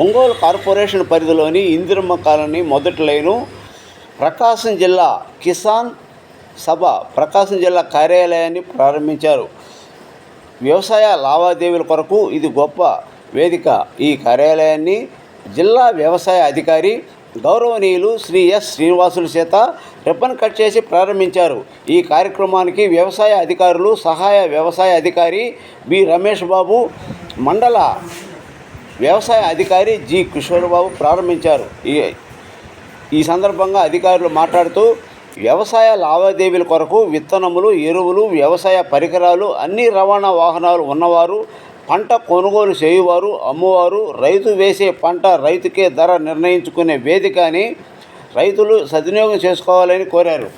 Ongole corporation పరిధిలోని Indiramma colony మొదటి line Prakasam జిల్లా కిసాన్ సభ ప్రకాశం జిల్లా కార్యాలయాన్ని ప్రారంభించారు. వ్యవసాయ లావాదేవీల కొరకు ఇది గొప్ప వేదిక. ఈ కార్యాలయాన్ని జిల్లా వ్యవసాయ అధికారి గౌరవనీయులు శ్రీ ఎస్ శ్రీనివాసులు చేత రిబ్బన్ కట్ చేసి ప్రారంభించారు. ఈ కార్యక్రమానికి వ్యవసాయ అధికారులు సహాయ వ్యవసాయ అధికారి బి రమేష్ బాబు మండల వ్యవసాయ అధికారి జి కిషోర్బాబు ప్రారంభించారు. ఈ ఈ సందర్భంగా అధికారులు మాట్లాడుతూ వ్యవసాయ లావాదేవీల కొరకు విత్తనములు ఎరువులు వ్యవసాయ పరికరాలు అన్ని రవాణా వాహనాలు ఉన్నవారు పంట కొనుగోలు చేయువారు అమ్మువారు రైతు వేసే పంట రైతుకే ధర నిర్ణయించుకునే వేదిక అని రైతులు సద్వినియోగం చేసుకోవాలని కోరారు.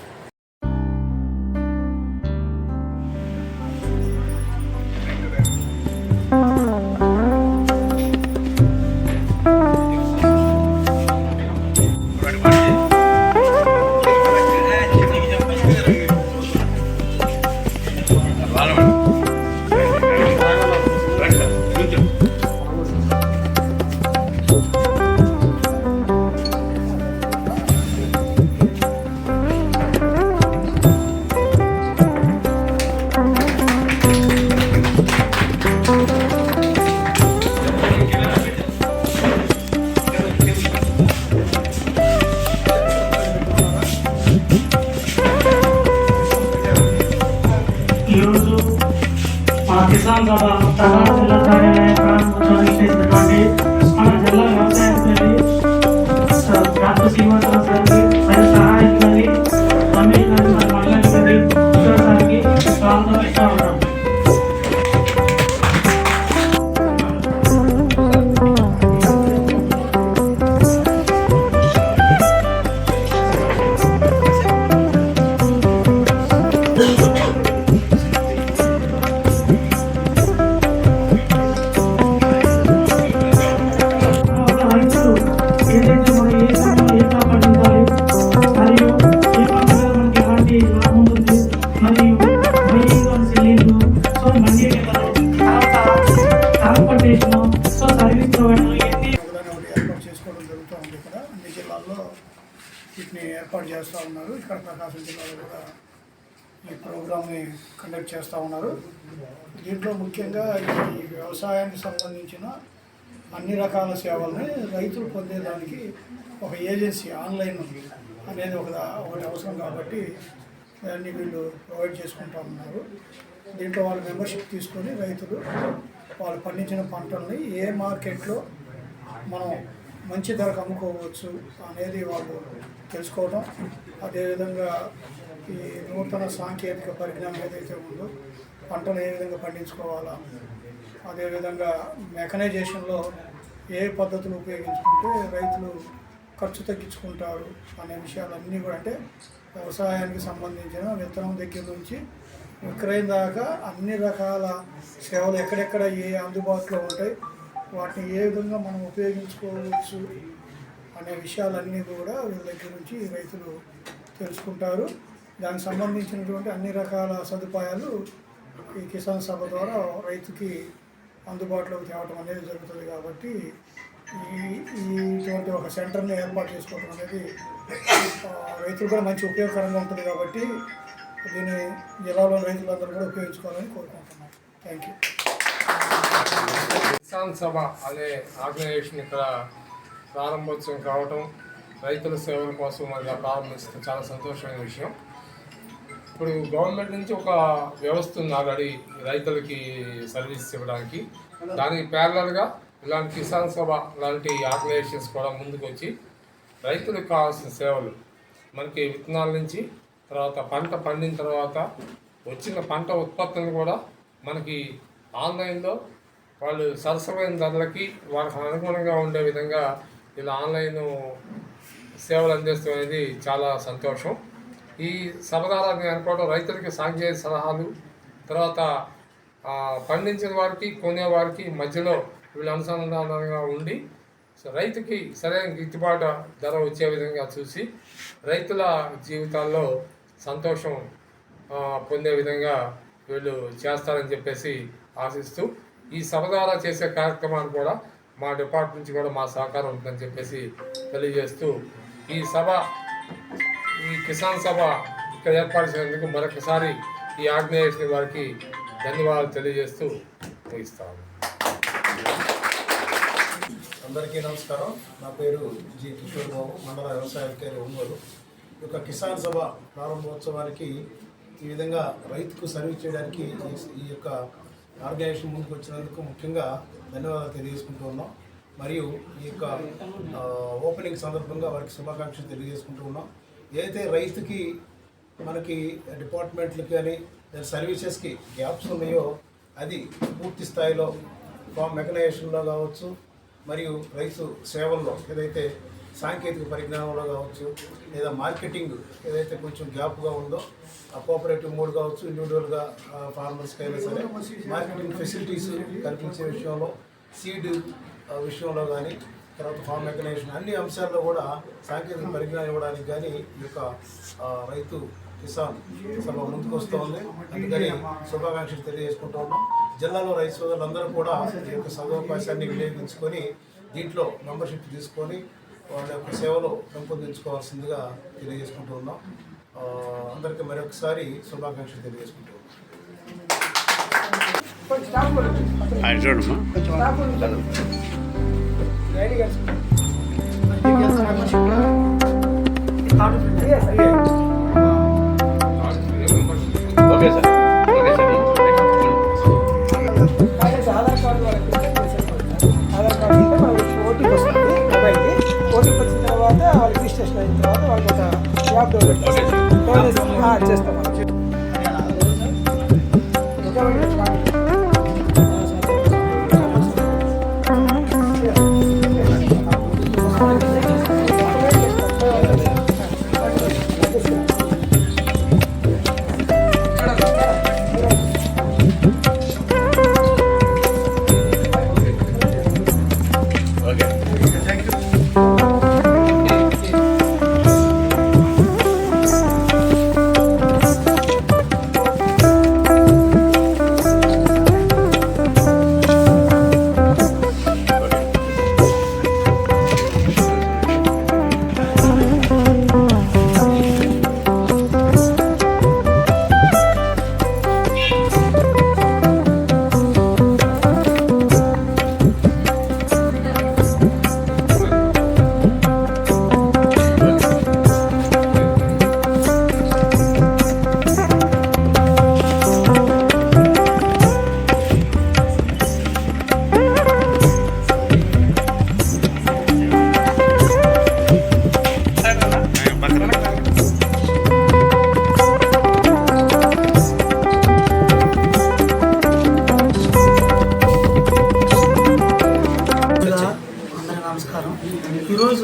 వీటిని ఏర్పాటు చేస్తూ ఉన్నారు. ఇక్కడ ప్రకాశం జిల్లాలో కూడా ఈ ప్రోగ్రామ్ని కండక్ట్ చేస్తూ ఉన్నారు. దీంట్లో ముఖ్యంగా ఈ వ్యవసాయానికి సంబంధించిన అన్ని రకాల సేవల్ని రైతులు పొందేదానికి ఒక ఏజెన్సీ ఆన్లైన్ అనేది ఒక ఒకటి అవసరం కాబట్టి దాన్ని వీళ్ళు ప్రొవైడ్ చేసుకుంటూ ఉన్నారు. దీంట్లో వాళ్ళు మెంబర్షిప్ తీసుకొని రైతులు వాళ్ళు పండించిన పంటల్ని ఏ మార్కెట్లో మనం మంచి ధరకు అమ్ముకోవచ్చు అనేది వాళ్ళు తెలుసుకోవడం అదేవిధంగా ఈ నూతన సాంకేతిక పరిజ్ఞానం ఏదైతే ఉందో పంటను ఏ విధంగా పండించుకోవాలా అదేవిధంగా మెకనైజేషన్లో ఏ పద్ధతులు ఉపయోగించుకుంటే రైతులు ఖర్చు తగ్గించుకుంటారు అనే విషయాలన్నీ కూడా అంటే వ్యవసాయానికి సంబంధించిన విత్తనం దగ్గర నుంచి విక్రయం దాకా అన్ని రకాల సేవలు ఎక్కడెక్కడ ఏ అందుబాటులో ఉంటాయి వాటిని ఏ విధంగా మనం ఉపయోగించుకోవచ్చు అనే విషయాలన్నీ కూడా వీళ్ళ దగ్గర నుంచి రైతులు తెలుసుకుంటారు. దానికి సంబంధించినటువంటి అన్ని రకాల సదుపాయాలు ఈ కిసాన్ సభ ద్వారా రైతుకి అందుబాటులోకి తేవటం అనేది జరుగుతుంది కాబట్టి ఈ ఈ ఇటువంటి ఒక సెంటర్ని ఏర్పాటు చేసుకోవడం అనేది రైతులు కూడా మంచి ఉపయోగకరంగా ఉంటుంది కాబట్టి దీన్ని జిల్లాలో రైతులందరూ కూడా ఉపయోగించుకోవాలని కోరుకుంటున్నాను. థ్యాంక్ యూ కిసాన్ సభ అనే ఆర్గనైజేషన్ ఇక్కడ ప్రారంభోత్సవం కావటం రైతుల సేవల కోసం మళ్ళీ ప్రారంభిస్తే చాలా సంతోషమైన విషయం. ఇప్పుడు గవర్నమెంట్ నుంచి ఒక వ్యవస్థ ఉంది ఆల్రెడీ రైతులకి సర్వీస్ ఇవ్వడానికి. దానికి ప్యారలల్గా ఇలాంటి కిసాన్ సభ లాంటి ఆర్గనైజేషన్స్ కూడా ముందుకు వచ్చి రైతులకు కావాల్సిన సేవలు మనకి విత్తనాల నుంచి తర్వాత పంట పండిన తర్వాత వచ్చిన పంట ఉత్పత్తులను కూడా మనకి ఆన్లైన్లో వాళ్ళు సరసమైన ధరలకి వాళ్ళకి అనుగుణంగా ఉండే విధంగా ఇలా ఆన్లైన్ సేవలు అందిస్తాం అనేది చాలా సంతోషం. ఈ సభదారాన్ని అనుకోవడం రైతులకి సాంకేతిక సలహాలు తర్వాత పండించిన వారికి కొనేవారికి మధ్యలో వీళ్ళు అనుసంధానంగా ఉండి రైతుకి సరైన గిట్టుబాటు ధర వచ్చే విధంగా చూసి రైతుల జీవితాల్లో సంతోషం పొందే విధంగా వీళ్ళు చేస్తారని చెప్పేసి ఆశిస్తూ ఈ సభ ద్వారా చేసే కార్యక్రమాన్ని కూడా మా డిపార్ట్మెంట్ నుంచి కూడా మా సహకారం ఉంటుందని చెప్పేసి తెలియజేస్తూ ఈ సభ ఈ కిసాన్ సభ ఇక్కడ ఏర్పాటు చేసినందుకు మరొకసారి ఈ ఆర్గనైజేషన్ వారికి ధన్యవాదాలు తెలియజేస్తూ ముగిస్తాను. అందరికీ నమస్కారం. నా పేరు జి కిషోర్ బాబు మండల వ్యవసాయ అధికారి ఒంగోలు. ఈ యొక్క కిసాన్ సభ ప్రారంభోత్సవానికి ఈ విధంగా రైతుకు సర్వీస్ చేయడానికి ఈ- ఈ యొక్క ఆర్గనైజేషన్ ముందుకు వచ్చినందుకు ముఖ్యంగా ధన్యవాదాలు తెలియజేసుకుంటూ ఉన్నాం. మరియు ఈ యొక్క ఓపెనింగ్ సందర్భంగా వారికి శుభాకాంక్షలు తెలియజేసుకుంటూ ఉన్నాం. ఏదైతే రైతుకి మనకి డిపార్ట్మెంట్లకి కానీ సర్వీసెస్కి గ్యాప్స్ ఉన్నాయో అది పూర్తి స్థాయిలో ఫామ్ మెకనైజేషన్లో కావచ్చు మరియు రైతు సేవల్లో ఏదైతే సాంకేతిక పరిజ్ఞానంలో కావచ్చు లేదా మార్కెటింగ్ ఏదైతే కొంచెం గ్యాప్గా ఉందో ఆ కోఆపరేటివ్ మోడ్ కావచ్చు ఇండివిజువల్గా ఫార్మర్స్కి అయినా సరే మార్కెటింగ్ ఫెసిలిటీస్ కల్పించే విషయంలో సీడ్ విషయంలో కానీ తర్వాత ఫార్మ్ మెకనైజేషన్ అన్ని అంశాల్లో కూడా సాంకేతిక పరిజ్ఞానం ఇవ్వడానికి కానీ ఈ యొక్క రైతు కిసాన్ సభ ముందుకు వస్తూ ఉంది. అందుకని శుభాకాంక్షలు తెలియజేసుకుంటూ ఉన్నాం. జిల్లాలో రైతు సోదరులందరూ కూడా ఈ యొక్క సదవకాశాన్ని వినియోగించుకొని దీంట్లో మెంబర్షిప్ తీసుకొని వాళ్ళ యొక్క సేవలు పెంపొందించుకోవాల్సిందిగా తెలియజేసుకుంటూ ఉన్నాం అందరికీ మరొకసారి శుభాకాంక్షలు తెలియజేసుకుంటూ ఉన్నాం ఓకే సార్ రిజిస్ట్రేషన్ అయిన తర్వాత వాళ్ళకి ఒక యాప్ డౌన్లోడ్ చేస్తాం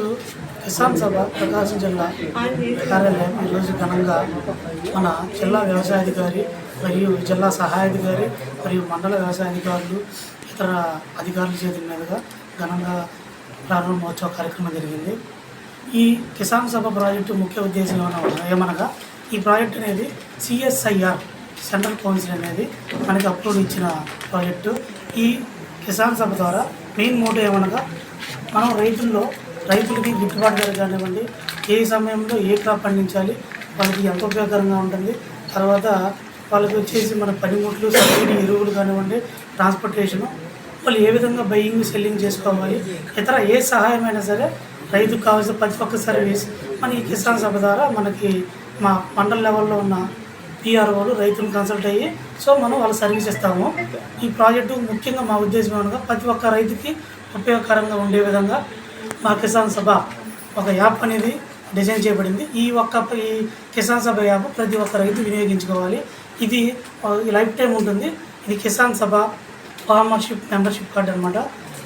ఈరోజు కిసాన్ సభ ప్రకాశం జిల్లా కార్యాలయం. ఈరోజు ఘనంగా మన జిల్లా వ్యవసాయాధికారి మరియు జిల్లా సహాయాధికారి మరియు మండల వ్యవసాయాధికారులు ఇతర అధికారుల చేతుల మీదుగా ఘనంగా ప్రారంభోత్సవ కార్యక్రమం జరిగింది. ఈ కిసాన్ సభ ప్రాజెక్టు ముఖ్య ఉద్దేశం ఏమనగా ఈ ప్రాజెక్ట్ అనేది సిఎస్ఐఆర్ సెంట్రల్ కౌన్సిల్ అనేది మనకి అప్రూవ్ ఇచ్చిన ప్రాజెక్టు. ఈ కిసాన్ సభ ద్వారా మెయిన్ మోటో ఏమనగా మనం రైతుల్లో రైతులకి గిట్టుబాటు ధర కానివ్వండి ఏ సమయంలో ఏ క్రాప్ పండించాలి వాళ్ళకి ఎంత ఉపయోగకరంగా ఉంటుంది తర్వాత వాళ్ళకి వచ్చేసి మన పనిముట్లు సబ్సిడీ ఎరువులు కానివ్వండి ట్రాన్స్పోర్టేషను వాళ్ళు ఏ విధంగా బయింగ్ సెల్లింగ్ చేసుకోవాలి ఇతర ఏ సహాయమైనా సరే రైతుకు కావాల్సిన ప్రతి ఒక్క సర్వీస్ మన ఈ కిసాన్ సభ ద్వారా మనకి మా మండల లెవెల్లో ఉన్న పిఆర్ఓలు రైతులను కన్సల్ట్ అయ్యి సో మనం వాళ్ళ సర్వీస్ ఇస్తాము. ఈ ప్రాజెక్టు ముఖ్యంగా మా ఉద్దేశం ఏమనగా ప్రతి ఒక్క రైతుకి ఉపయోగకరంగా ఉండే విధంగా మా కిసాన్ సభ ఒక యాప్ అనేది డిజైన్ చేయబడింది. ఈ ఒక్క ఈ కిసాన్ సభ యాప్ ప్రతి ఒక్క రైతు వినియోగించుకోవాలి. ఇది లైఫ్ టైం ఉంటుంది. ఇది కిసాన్ సభ ఫార్మర్షిప్ మెంబర్షిప్ కార్డు అనమాట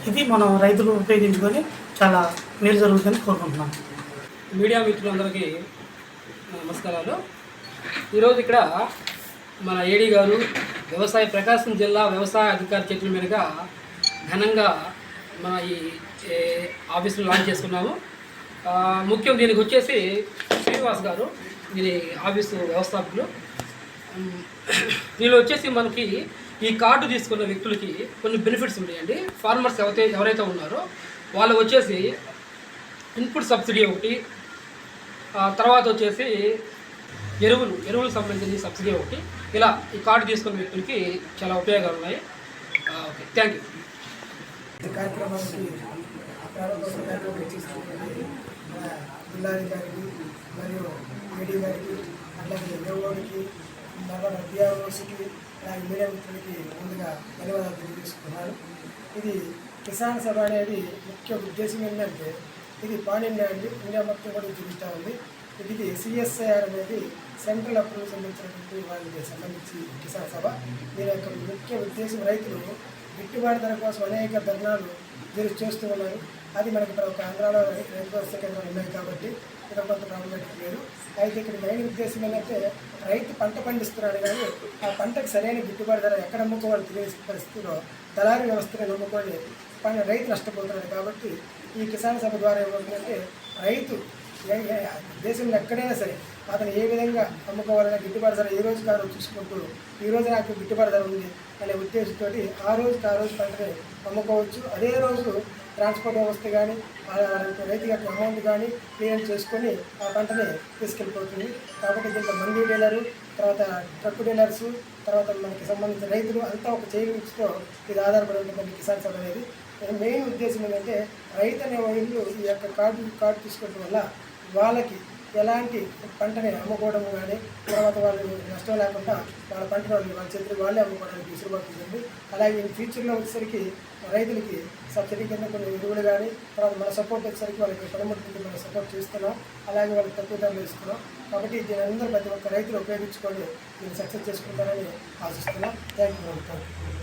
ఇది మనం రైతులు ఉపయోగించుకొని చాలా మేలు జరుగుతుందని కోరుకుంటున్నాం. మీడియా మిత్రులందరికీ నమస్కారాలు. ఈరోజు ఇక్కడ మన ఏడీ గారు వ్యవసాయ ప్రకాశం జిల్లా వ్యవసాయ అధికారి చేతుల మీదుగా ఘనంగా మన ఈ ఆఫీసులో లాంచ్ చేసుకున్నాము. ముఖ్యం దీనికి వచ్చేసి శ్రీనివాస్ గారు దీని ఆఫీసు వ్యవస్థాపకులు. దీనిలో వచ్చేసి మనకి ఈ కార్డు తీసుకున్న వ్యక్తులకి కొన్ని బెనిఫిట్స్ ఉన్నాయండి ఫార్మర్స్ ఎవరైతే ఎవరైతే ఉన్నారో వాళ్ళు వచ్చేసి ఇన్పుట్ సబ్సిడీ ఒకటి తర్వాత వచ్చేసి ఎరువులు ఎరువులకు సంబంధించిన సబ్సిడీ ఒకటి. ఇలా ఈ కార్డు తీసుకున్న వ్యక్తులకి చాలా ఉపయోగాలు ఉన్నాయి. ఓకే థ్యాంక్ యూ ఈ కార్యక్రమానికి ప్రారంభోత్సవానికి జిల్లాధికారికి మరియు ఏడీ గారికి అట్లాగే దేవుడికి తర్వాత డిఆర్ఓసికి అలాగే మీడియా మిత్రులకి ముందుగా ధన్యవాదాలు తెలియజేసుకున్నాను ఇది కిసాన్ సభ అనేది ముఖ్య ఉద్దేశం ఏంటంటే ఇది పాన్ ఇండియా అండి ఇండియా మొత్తం కూడా చూపిస్తూ ఉంది ఇది సిఎస్ఐఆర్ అనేది సెంట్రల్ అప్రూవల్ సంబంధించినటువంటి వాళ్ళకి సంబంధించి కిసాన్ సభ దీని యొక్క ముఖ్య ఉద్దేశం రైతులు గిట్టుబాటు ధర కోసం అనేక ధర్నాలు మీరు చేస్తూ ఉన్నారు. అది మనకి ఇక్కడ ఒక ఆంధ్రాలో రైతు వ్యవస్థ కేంద్రాలు ఉన్నాయి కాబట్టి ఇక్కడ కొంత ప్రాబ్లం లేదు. అయితే ఇక్కడ మెయిన్ ఉద్దేశం ఏంటంటే రైతు పంట పండిస్తున్నాడు కానీ ఆ పంటకు సరైన గిట్టుబాటు ధర ఎక్కడ అమ్ముకోవాలో తెలియని పరిస్థితిలో దళారీ వ్యవస్థను నమ్ముకొని పంట రైతు నష్టపోతున్నాడు కాబట్టి ఈ కిసాన్ సభ ద్వారా ఏమవుతుందంటే రైతు దేశంలో ఎక్కడైనా సరే అతను ఏ విధంగా అమ్ముకోవాలనే గిట్టుబాటు ధర ఏ రోజు కారు చూసుకుంటూ ఈ రోజు నాకు గిట్టుబాటు ధర ఉంది అనే ఉద్దేశంతో ఆ రోజు ఆ రోజు పంటని అమ్ముకోవచ్చు. అదే రోజు ట్రాన్స్పోర్ట్ వ్యవస్థ కానీ రైతు యొక్క అమౌంట్ కానీ క్లియర్ చేసుకొని ఆ పంటని తీసుకెళ్ళిపోతుంది. కాబట్టి దీంట్లో మండీ డీలరు తర్వాత ట్రక్ డీలర్స్ తర్వాత మనకి సంబంధించిన రైతులు అంతా ఒక చైన్తో ఇది ఆధారపడి ఉంటుంది కిసాన్ సభ అనేది. మెయిన్ ఉద్దేశం ఏంటంటే రైతు అనే వాళ్ళు ఈ యొక్క కార్డు కార్డు తీసుకోవడం వల్ల వాళ్ళకి ఎలాంటి పంటని అమ్ముకోవడం కానీ తర్వాత వాళ్ళు నష్టం లేకుండా వాళ్ళ పంటను వాళ్ళు వాళ్ళ చేతులు వాళ్ళే అమ్ముకోవడానికి విసురుబడుతుంది అలాగే ఇన్ ఫ్యూచర్లో వచ్చేసరికి రైతులకి సబ్సిడీ కింద కొన్ని ఎరువులు కానీ తర్వాత మన సపోర్ట్ వచ్చేసరికి వాళ్ళకి పనిముట్ల మనం సపోర్ట్ చేస్తున్నాం. అలాగే వాళ్ళకి తక్కువ ధరలు ఇస్తున్నాం కాబట్టి దీని అందరూ ప్రతి ఒక్క రైతులు ఉపయోగించుకొని దీన్ని సక్సెస్ చేసుకుంటారని ఆశిస్తున్నాం. Thank you thank you